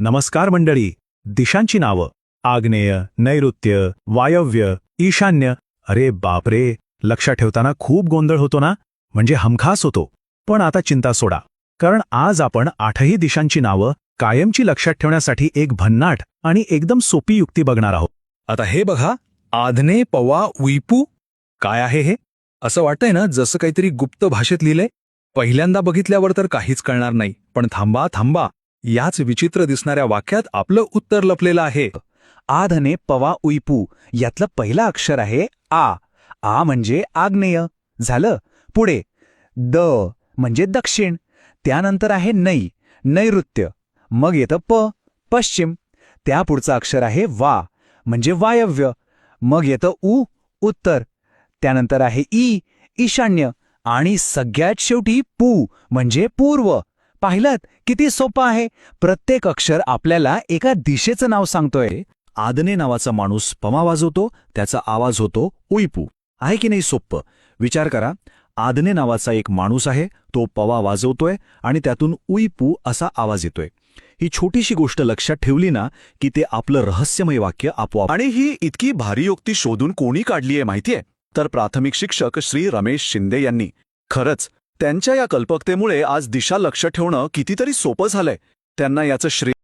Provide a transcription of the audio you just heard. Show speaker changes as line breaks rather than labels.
नमस्कार मंडळी. दिशांची नावं. आग्नेय नैऋत्य वायव्य ईशान्य. अरे बापरे. लक्षात ठेवताना खूप गोंधळ होतो ना? म्हणजे हमखास होतो. पण आता चिंता सोडा. कारण आज आपण आठही दिशांची नावं कायमची लक्षात ठेवण्यासाठी एक भन्नाट आणि एकदम सोपी युक्ती बघणार आहोत.
आता हे बघा. आधने पवा उईपू काय आहे हे? असं वाटतंय ना जसं काहीतरी गुप्त भाषेत लिहिलंय. पहिल्यांदा बघितल्यावर तर काहीच कळणार नाही. पण थांबा थांबा. याच विचित्र दिसणाऱ्या वाक्यात आपलं उत्तर लपलेलं आहे.
आधने पवा उईपू यातलं पहिलं अक्षर आहे आ. आ म्हणजे आग्नेय. झालं? पुढे. द म्हणजे दक्षिण. त्यानंतर आहे नै. नैऋत्य. मग येतं प. पश्चिम. त्या पुढचं अक्षर आहे वा. म्हणजे वायव्य. मग येतं उ. उत्तर. त्यानंतर आहे ई. ईशान्य. आणि सगळ्यात शेवटी पू. म्हणजे पूर्व. पाहिलं किती सोपं आहे? प्रत्येक अक्षर आपल्याला एका दिशेचं नाव सांगतोय.
आदने नावाचा माणूस पमा वाजवतो त्याचा आवाज होतो उईपू. आहे की नाही सोप्प? विचार करा. आदने नावाचा एक माणूस आहे तो पवा वाजवतोय आणि त्यातून उईपू असा आवाज येतोय. ही छोटीशी गोष्ट लक्षात ठेवली ना की ते आपलं रहस्यमय वाक्य आपोआप
आणि ही इतकी भारी युक्ती शोधून कोणी काढलीये माहितीये? तर प्राथमिक शिक्षक श्री रमेश शिंदे यांनी. खरंच त्यांच्या या कल्पकतेमुळे आज दिशा लक्ष ठेवणं कितीतरी सोपं झालंय. त्यांना याचं श्रेय